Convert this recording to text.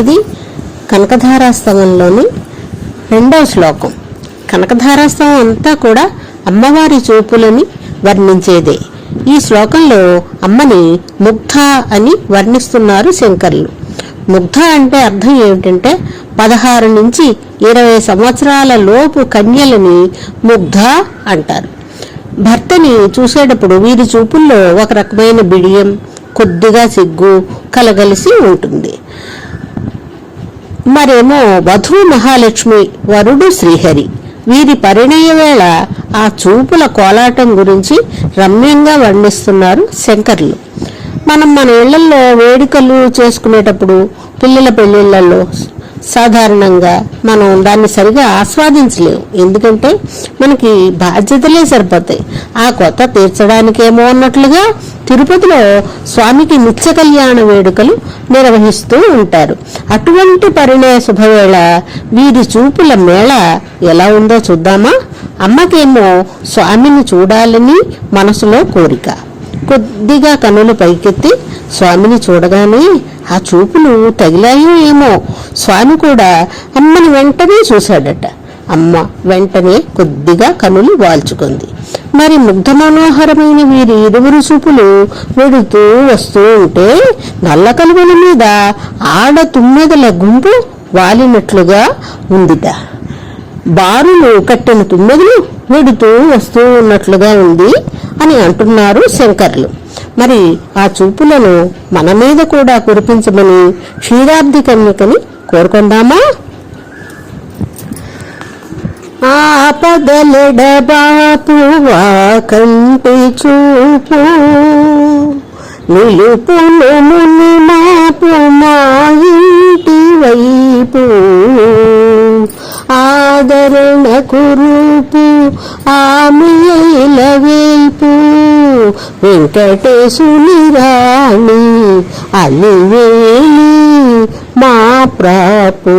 ఇది కనకధారాస్తవంలోని రెండవ శ్లోకం. కనకధారాస్తవం అంతా కూడా అమ్మవారి చూపులని వర్ణించేదే. ఈ శ్లోకంలో అమ్మని ముగ్ధ అని వర్ణిస్తున్నారు శంకర్లు. ముగ్ధ అంటే అర్థం ఏమిటంటే పదహారు నుంచి ఇరవై సంవత్సరాల లోపు కన్యలని ముగ్ధ అంటారు. భర్తని చూసేటప్పుడు వీరి చూపుల్లో ఒక రకమైన బిడియం కొద్దిగా సిగ్గు కలగలిసి ఉంటుంది. మరేమో వధువు మహాలక్ష్మి వరుడు శ్రీహరి. వీరి పరిణయ వేళ ఆ చూపుల కోలాటం గురించి రమ్యంగా వర్ణిస్తున్నారు శంకర్లు. మనం మన ఇళ్ళలో వేడుకలు చేసుకునేటప్పుడు పిల్లల పెళ్ళిళ్ళల్లో సాధారణంగా మనం దాన్ని సరిగా ఆస్వాదించలేము. ఎందుకంటే మనకి బాధ్యతలే సరిపోతాయి. ఆ కొత్త తీర్చడానికేమో అన్నట్లుగా తిరుపతిలో స్వామికి నిత్య కళ్యాణ వేడుకలు నిర్వహిస్తూ ఉంటారు. అటువంటి పరిణయ శుభవేళ వీరి చూపుల మేళ ఎలా ఉందో చూద్దామా? అమ్మకేమో స్వామిని చూడాలని మనసులో కోరిక. కొద్దిగా కనులు పైకెత్తి స్వామిని చూడగానే ఆ చూపులు తగిలాయో ఏమో. స్వామి కూడా అమ్మని వెంటనే చూశాడట. అమ్మ వెంటనే కొద్దిగా కనులు వాల్చుకుంది. మరి ముగ్ధ మనోహరమైన వీరి ఇరువురు చూపులు వెడుతూ వస్తూ ఉంటే నల్ల కలువల మీద ఆడ తుమ్మెదల గుంపు వాలినట్లుగా ఉందిట. బారులు కట్టిన తుమ్మెదలు వెడుతూ వస్తూ ఉన్నట్లుగా ఉంది. అని అంటున్నారు శంకర్లు. మరి ఆ చూపులను మన మీద కూడా కురిపించమని క్షీరాబ్ది కన్యకని కోరుకుందామా? ఆపదలెడబాపువా కంటి చూపు నిలుపును ముని మాపు మా ఇంటి వైపు. ఆదరణ కురుపు ఆమెలవేపు వెంకటేశుని రాణి అలివేలి మా ప్రాపు.